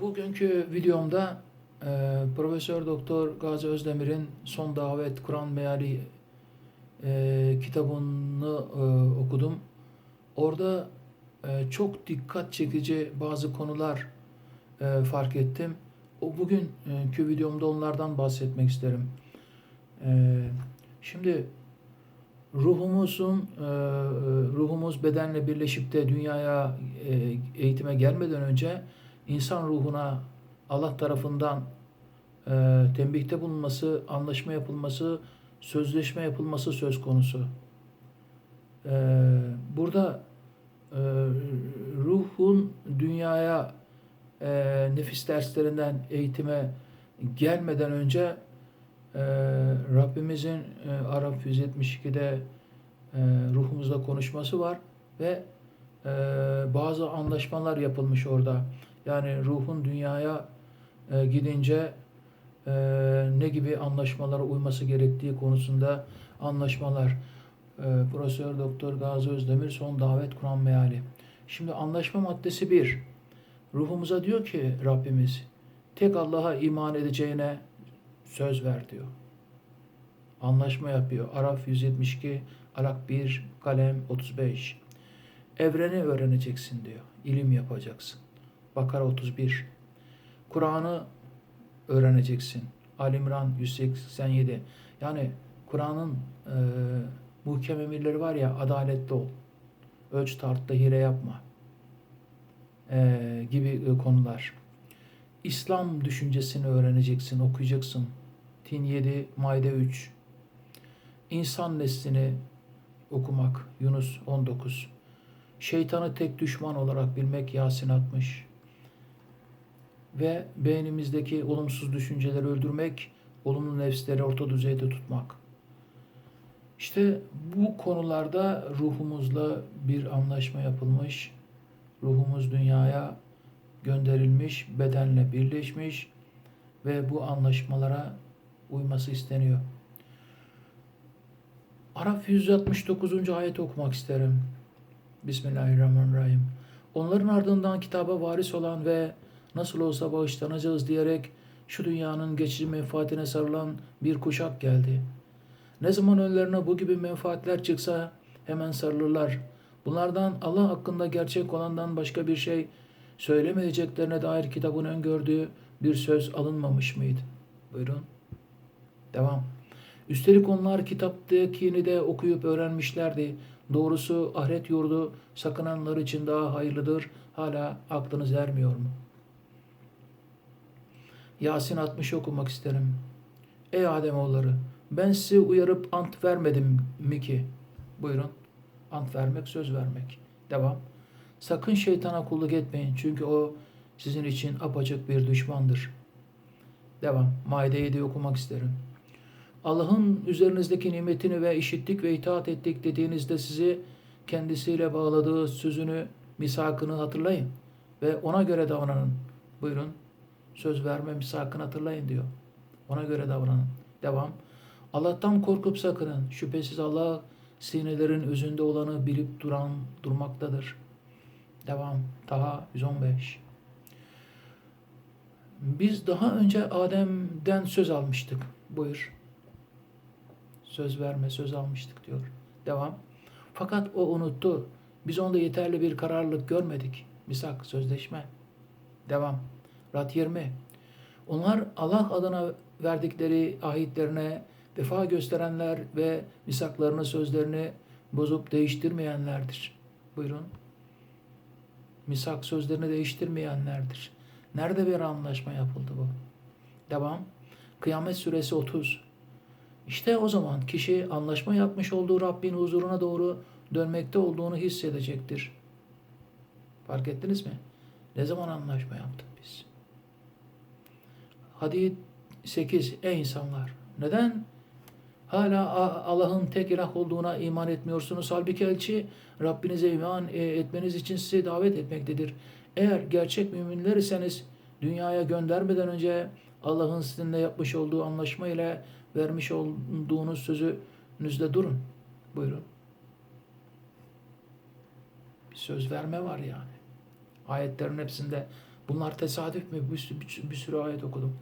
Bugünkü videomda e, Profesör Doktor Gazi Özdemir'in Son Davet Kur'an Meali e, kitabını e, okudum. Orada e, çok dikkat çekici bazı konular e, fark ettim. O bugünkü videomda onlardan bahsetmek isterim. E, şimdi ruhumuzun e, ruhumuz bedenle birleşip de dünyaya e, eğitime gelmeden önce insan ruhuna Allah tarafından e, tembihte bulunması, anlaşma yapılması, sözleşme yapılması söz konusu. E, burada e, ruhun dünyaya e, nefis derslerinden eğitime gelmeden önce e, Rabbimizin e, Arap 172'de e, ruhumuzla konuşması var ve e, bazı anlaşmalar yapılmış orada. Yani ruhun dünyaya e, gidince e, ne gibi anlaşmalara uyması gerektiği konusunda anlaşmalar. E, Profesör Doktor Gazi Özdemir Son Davet Kur'an Meali. Şimdi anlaşma maddesi 1. Ruhumuza diyor ki Rabbimiz tek Allah'a iman edeceğine söz ver diyor. Anlaşma yapıyor. Araf 172, Alak 1, Kalem 35. Evreni öğreneceksin diyor. İlim yapacaksın. Bakara 31. Kur'an'ı öğreneceksin. Alimran 187. Yani Kur'an'ın e, muhkem emirleri var ya adaletli ol. Ölç tartta hile yapma. E, gibi e, konular. İslam düşüncesini öğreneceksin, okuyacaksın. Tin 7, Maide 3. İnsan neslini okumak. Yunus 19. Şeytanı tek düşman olarak bilmek Yasin 60. Ve beynimizdeki olumsuz düşünceleri öldürmek, olumlu nefsleri orta düzeyde tutmak. İşte bu konularda ruhumuzla bir anlaşma yapılmış. Ruhumuz dünyaya gönderilmiş, bedenle birleşmiş ve bu anlaşmalara uyması isteniyor. Araf 169. ayet okumak isterim. Bismillahirrahmanirrahim. Onların ardından kitaba varis olan ve nasıl olsa bağışlanacağız diyerek şu dünyanın geçici menfaatine sarılan bir kuşak geldi. Ne zaman önlerine bu gibi menfaatler çıksa hemen sarılırlar. Bunlardan Allah hakkında gerçek olandan başka bir şey söylemeyeceklerine dair kitabın öngördüğü bir söz alınmamış mıydı? Buyurun. Devam. Üstelik onlar kitaptakini de okuyup öğrenmişlerdi. Doğrusu ahiret yurdu sakınanlar için daha hayırlıdır. Hala aklınız ermiyor mu? Yasin 60 okumak isterim. Ey Ademoğulları ben sizi uyarıp ant vermedim mi ki? Buyurun. Ant vermek, söz vermek. Devam. Sakın şeytana kulluk etmeyin çünkü o sizin için apacık bir düşmandır. Devam. Maide'yi de okumak isterim. Allah'ın üzerinizdeki nimetini ve işittik ve itaat ettik dediğinizde sizi kendisiyle bağladığı sözünü, misakını hatırlayın ve ona göre davranın. Buyurun. Söz verme misakını hatırlayın diyor. Ona göre davranın. Devam. Allah'tan korkup sakının. Şüphesiz Allah sinelerin özünde olanı bilip duran durmaktadır. Devam. Taha 115. Biz daha önce Adem'den söz almıştık. Buyur. Söz verme, söz almıştık diyor. Devam. Fakat o unuttu. Biz onda yeterli bir kararlılık görmedik. Misak, sözleşme. Devam. Rat 20. Onlar Allah adına verdikleri ahitlerine vefa gösterenler ve misaklarını, sözlerini bozup değiştirmeyenlerdir. Buyurun. Misak sözlerini değiştirmeyenlerdir. Nerede bir anlaşma yapıldı bu? Devam. Kıyamet suresi 30. İşte o zaman kişi anlaşma yapmış olduğu Rabbin huzuruna doğru dönmekte olduğunu hissedecektir. Fark ettiniz mi? Ne zaman anlaşma yaptık biz? Hadi 8. Ey insanlar! Neden hala Allah'ın tek ilah olduğuna iman etmiyorsunuz? Halbuki elçi Rabbinize iman e, etmeniz için sizi davet etmektedir. Eğer gerçek müminler iseniz dünyaya göndermeden önce Allah'ın sizinle yapmış olduğu anlaşma ile vermiş olduğunuz sözünüzde durun. Buyurun. Bir söz verme var yani. Ayetlerin hepsinde Bunlar tesadüf mü? Bir, bir, bir sürü ayet okudum.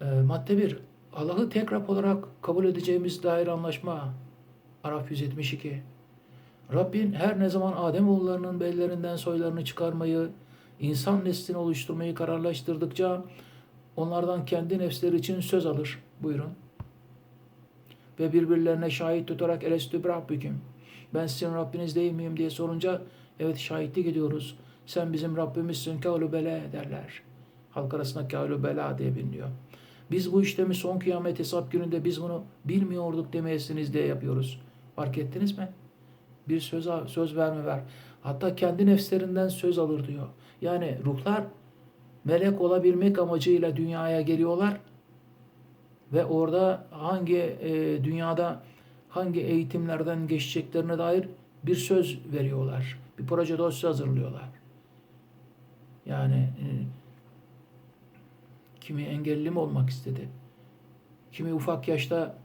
Ee, madde 1. Allah'ı tek Rab olarak kabul edeceğimiz dair anlaşma. Araf 172. Rabbin her ne zaman Adem oğullarının bellerinden soylarını çıkarmayı, insan neslini oluşturmayı kararlaştırdıkça onlardan kendi nefsleri için söz alır. Buyurun. Ve birbirlerine şahit tutarak elestü bir Rabbüküm. Ben sizin Rabbiniz değil miyim diye sorunca evet şahitlik ediyoruz. Sen bizim Rabbimizsin kavlu bela derler. Halk arasında kavlu bela diye biliniyor. Biz bu işlemi son kıyamet hesap gününde biz bunu bilmiyorduk demeyesiniz diye yapıyoruz. Fark ettiniz mi? Bir söz, söz verme ver. Hatta kendi nefslerinden söz alır diyor. Yani ruhlar melek olabilmek amacıyla dünyaya geliyorlar ve orada hangi e, dünyada hangi eğitimlerden geçeceklerine dair bir söz veriyorlar. Bir proje dosya hazırlıyorlar. Yani e, kimi engelli mi olmak istedi? Kimi ufak yaşta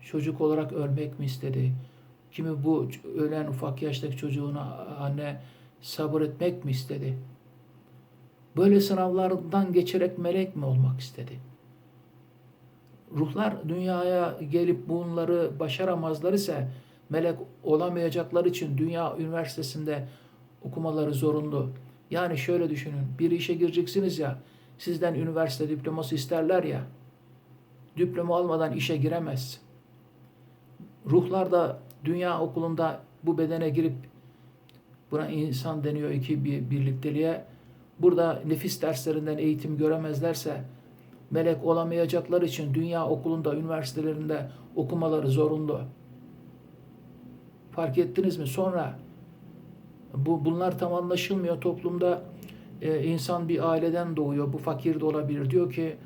çocuk olarak ölmek mi istedi? Kimi bu ölen ufak yaştaki çocuğuna anne sabır etmek mi istedi? Böyle sınavlardan geçerek melek mi olmak istedi? Ruhlar dünyaya gelip bunları başaramazlar ise melek olamayacaklar için dünya üniversitesinde okumaları zorunlu. Yani şöyle düşünün. Bir işe gireceksiniz ya, sizden üniversite diploması isterler ya, diploma almadan işe giremez. Ruhlar da dünya okulunda bu bedene girip buna insan deniyor iki bir birlikteliğe. Burada nefis derslerinden eğitim göremezlerse melek olamayacaklar için dünya okulunda, üniversitelerinde okumaları zorunlu. Fark ettiniz mi? Sonra bu bunlar tam anlaşılmıyor toplumda. E, insan bir aileden doğuyor. Bu fakir de olabilir. Diyor ki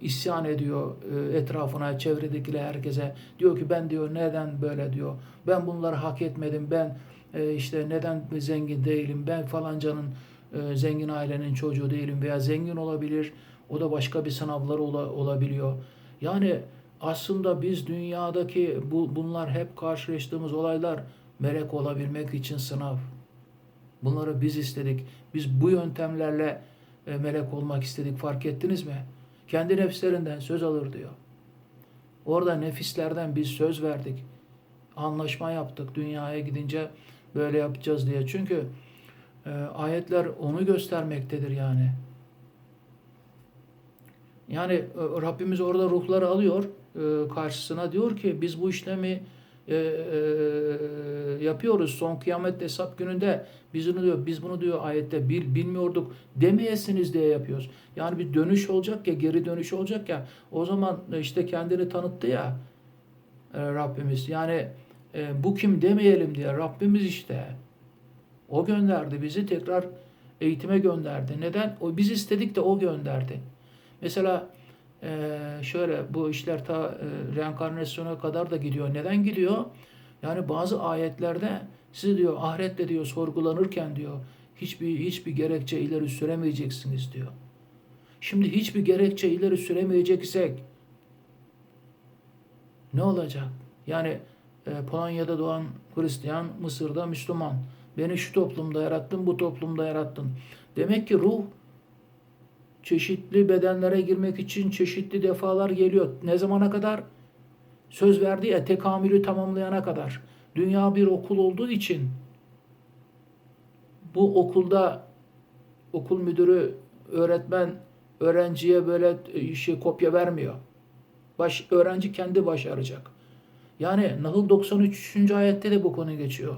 isyan ediyor e, etrafına, çevredekiler herkese. Diyor ki ben diyor neden böyle diyor. Ben bunları hak etmedim. Ben e, işte neden zengin değilim. Ben falancanın e, zengin ailenin çocuğu değilim veya zengin olabilir. O da başka bir sınavları ola, olabiliyor. Yani aslında biz dünyadaki bu bunlar hep karşılaştığımız olaylar melek olabilmek için sınav. Bunları biz istedik. Biz bu yöntemlerle e, melek olmak istedik. Fark ettiniz mi? Kendi nefslerinden söz alır diyor. Orada nefislerden biz söz verdik. Anlaşma yaptık. Dünyaya gidince böyle yapacağız diye. Çünkü e, ayetler onu göstermektedir yani. Yani e, Rabbimiz orada ruhları alıyor e, karşısına diyor ki biz bu işlemi e, e, yapıyoruz son kıyamet hesap gününde biz bunu diyor biz bunu diyor ayette bil, bilmiyorduk demeyesiniz diye yapıyoruz. Yani bir dönüş olacak ya geri dönüş olacak ya o zaman işte kendini tanıttı ya e, Rabbimiz. Yani e, bu kim demeyelim diye Rabbimiz işte o gönderdi bizi tekrar eğitime gönderdi. Neden? O biz istedik de o gönderdi. Mesela e, şöyle bu işler ta e, reenkarnasyona kadar da gidiyor. Neden gidiyor? Yani bazı ayetlerde sizi diyor ahirette diyor sorgulanırken diyor hiçbir hiçbir gerekçe ileri süremeyeceksiniz diyor. Şimdi hiçbir gerekçe ileri süremeyeceksek ne olacak? Yani e, Polonya'da doğan Hristiyan, Mısır'da Müslüman. Beni şu toplumda yarattın, bu toplumda yarattın. Demek ki ruh çeşitli bedenlere girmek için çeşitli defalar geliyor. Ne zamana kadar? Söz verdi ya tekamülü tamamlayana kadar. Dünya bir okul olduğu için bu okulda okul müdürü, öğretmen öğrenciye böyle şey kopya vermiyor. Baş, öğrenci kendi başaracak. Yani Nahl 93. ayette de bu konu geçiyor.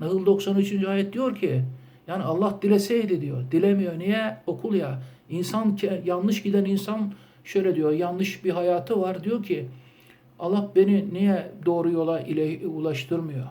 Nahl 93. ayet diyor ki yani Allah dileseydi diyor. Dilemiyor. Niye? Okul ya. İnsan yanlış giden insan şöyle diyor. Yanlış bir hayatı var. Diyor ki Allah beni niye doğru yola ile ulaştırmıyor?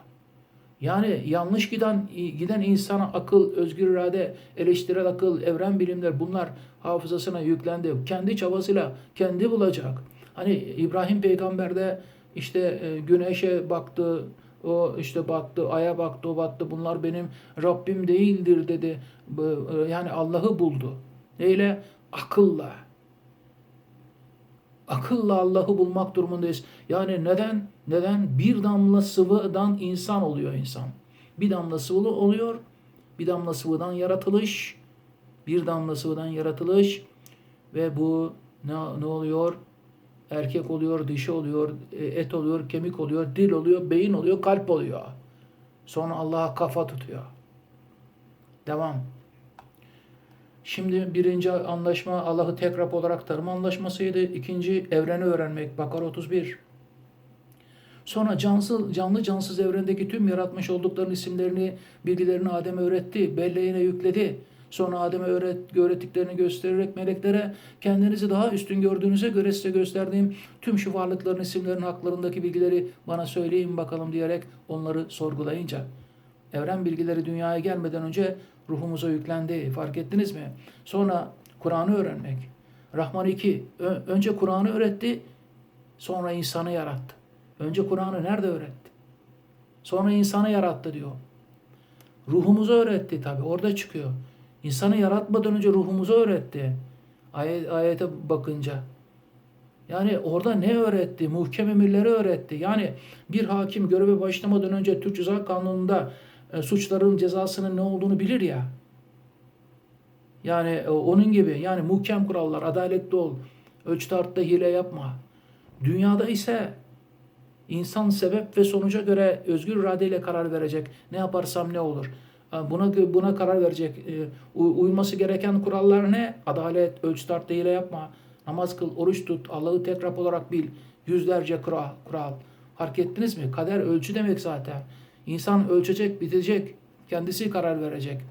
Yani yanlış giden giden insana akıl, özgür irade, eleştirel akıl, evren bilimler bunlar hafızasına yüklendi. Kendi çabasıyla kendi bulacak. Hani İbrahim peygamber de işte güneşe baktı, o işte baktı, aya baktı, o baktı. Bunlar benim Rabbim değildir dedi. Yani Allah'ı buldu. Neyle? Akılla. Akılla Allah'ı bulmak durumundayız. Yani neden? Neden? Bir damla sıvıdan insan oluyor insan. Bir damla sıvı oluyor. Bir damla sıvıdan yaratılış. Bir damla sıvıdan yaratılış ve bu ne, ne oluyor? Erkek oluyor, dişi oluyor, e, et oluyor, kemik oluyor, dil oluyor, beyin oluyor, kalp oluyor. Sonra Allah'a kafa tutuyor. Devam. Şimdi birinci anlaşma Allah'ı tek Rab olarak tanıma anlaşmasıydı. İkinci evreni öğrenmek. Bakara 31. Sonra cansız, canlı cansız evrendeki tüm yaratmış olduklarının isimlerini, bilgilerini Adem'e öğretti. Belleğine yükledi. Sonra Adem'e öğret, öğrettiklerini göstererek meleklere kendinizi daha üstün gördüğünüze göre size gösterdiğim tüm şu varlıkların isimlerinin haklarındaki bilgileri bana söyleyin bakalım diyerek onları sorgulayınca. Evren bilgileri dünyaya gelmeden önce ruhumuza yüklendi. Fark ettiniz mi? Sonra Kur'an'ı öğrenmek. Rahman 2. Ö- önce Kur'an'ı öğretti, sonra insanı yarattı. Önce Kur'an'ı nerede öğretti? Sonra insanı yarattı diyor. Ruhumuzu öğretti tabi. Orada çıkıyor. İnsanı yaratmadan önce ruhumuzu öğretti. Ayet, ayete bakınca. Yani orada ne öğretti? Muhkem emirleri öğretti. Yani bir hakim göreve başlamadan önce Türk Ceza Kanunu'nda e, suçların cezasının ne olduğunu bilir ya. Yani e, onun gibi yani muhkem kurallar, adaletli ol, ölçü tartıda hile yapma. Dünyada ise insan sebep ve sonuca göre özgür iradeyle karar verecek. Ne yaparsam ne olur. Ha, Buna buna karar verecek. E, u- Uyması gereken kurallar ne? Adalet, ölçü hile yapma. Namaz kıl, oruç tut, Allah'ı tek Rab olarak bil. Yüzlerce kural. kural. Fark ettiniz mi? Kader ölçü demek zaten. İnsan ölçecek, bitecek. Kendisi karar verecek.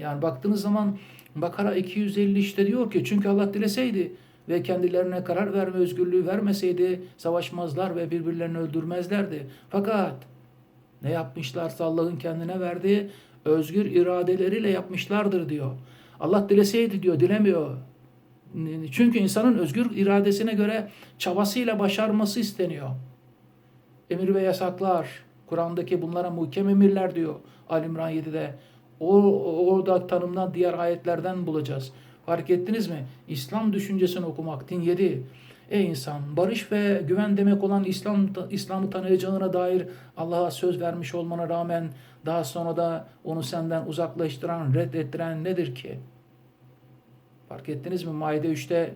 Yani baktığınız zaman Bakara 250 işte diyor ki çünkü Allah dileseydi ve kendilerine karar verme özgürlüğü vermeseydi savaşmazlar ve birbirlerini öldürmezlerdi. Fakat ne yapmışlarsa Allah'ın kendine verdiği özgür iradeleriyle yapmışlardır diyor. Allah dileseydi diyor, dilemiyor. Çünkü insanın özgür iradesine göre çabasıyla başarması isteniyor. Emir ve yasaklar, Kur'an'daki bunlara muhkem emirler diyor Ali İmran 7'de. O, orada tanımlanan diğer ayetlerden bulacağız. Fark ettiniz mi? İslam düşüncesini okumak. Din 7. Ey insan, barış ve güven demek olan İslam İslam'ı tanıyacağına dair Allah'a söz vermiş olmana rağmen daha sonra da onu senden uzaklaştıran, reddettiren nedir ki? Fark ettiniz mi? Maide 3'te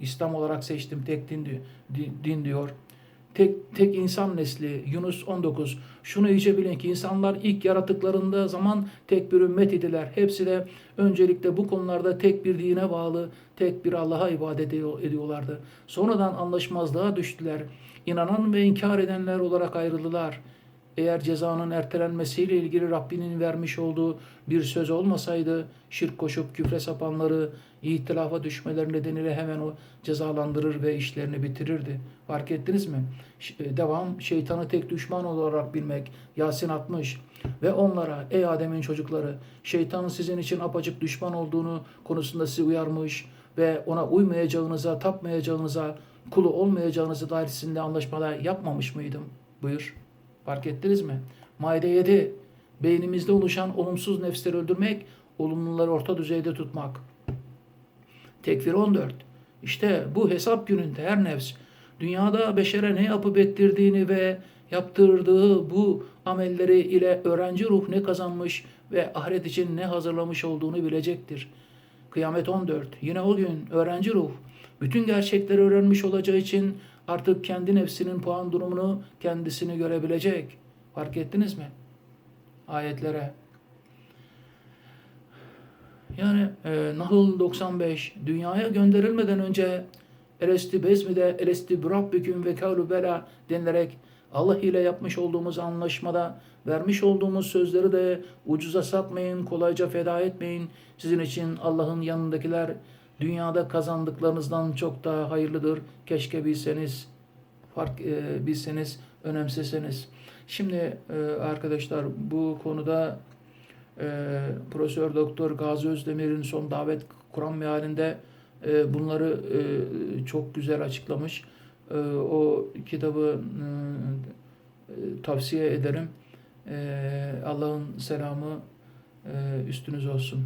İslam olarak seçtim tek din diyor. Din diyor. Tek, tek insan nesli Yunus 19. Şunu iyice bilin ki insanlar ilk yaratıklarında zaman tek bir ümmet idiler. Hepsi de öncelikle bu konularda tek bir dine bağlı, tek bir Allah'a ibadet ediyor- ediyorlardı. Sonradan anlaşmazlığa düştüler. İnanan ve inkar edenler olarak ayrıldılar. Eğer cezanın ertelenmesiyle ilgili Rabbinin vermiş olduğu bir söz olmasaydı şirk koşup küfre sapanları ihtilafa düşmeleri nedeniyle hemen o cezalandırır ve işlerini bitirirdi. Fark ettiniz mi? E, Devam şeytanı tek düşman olarak bilmek. Yasin 60 ve onlara ey Adem'in çocukları şeytanın sizin için apacık düşman olduğunu konusunda sizi uyarmış ve ona uymayacağınıza, tapmayacağınıza, kulu olmayacağınızı dair sizinle anlaşmalar yapmamış mıydım? Buyur. Fark ettiniz mi? Maide 7. Beynimizde oluşan olumsuz nefsleri öldürmek, olumluları orta düzeyde tutmak. Tekfir 14. İşte bu hesap gününde her nefs dünyada beşere ne yapıp ettirdiğini ve yaptırdığı bu amelleri ile öğrenci ruh ne kazanmış ve ahiret için ne hazırlamış olduğunu bilecektir. Kıyamet 14. Yine o gün öğrenci ruh bütün gerçekleri öğrenmiş olacağı için artık kendi nefsinin puan durumunu kendisini görebilecek. Fark ettiniz mi? Ayetlere. Yani e, Nahl 95 dünyaya gönderilmeden önce Elesti bezmide elesti rabbüküm ve kavlu bela denilerek Allah ile yapmış olduğumuz anlaşmada vermiş olduğumuz sözleri de ucuza satmayın, kolayca feda etmeyin. Sizin için Allah'ın yanındakiler dünyada kazandıklarınızdan çok daha hayırlıdır. Keşke bilseniz, fark e, bilseniz, önemseseniz. Şimdi e, arkadaşlar bu konuda e, Profesör Doktor Gazi Özdemir'in son davet Kur'an mealinde e, bunları e, çok güzel açıklamış. E, o kitabı e, tavsiye ederim. E, Allah'ın selamı e, üstünüz olsun.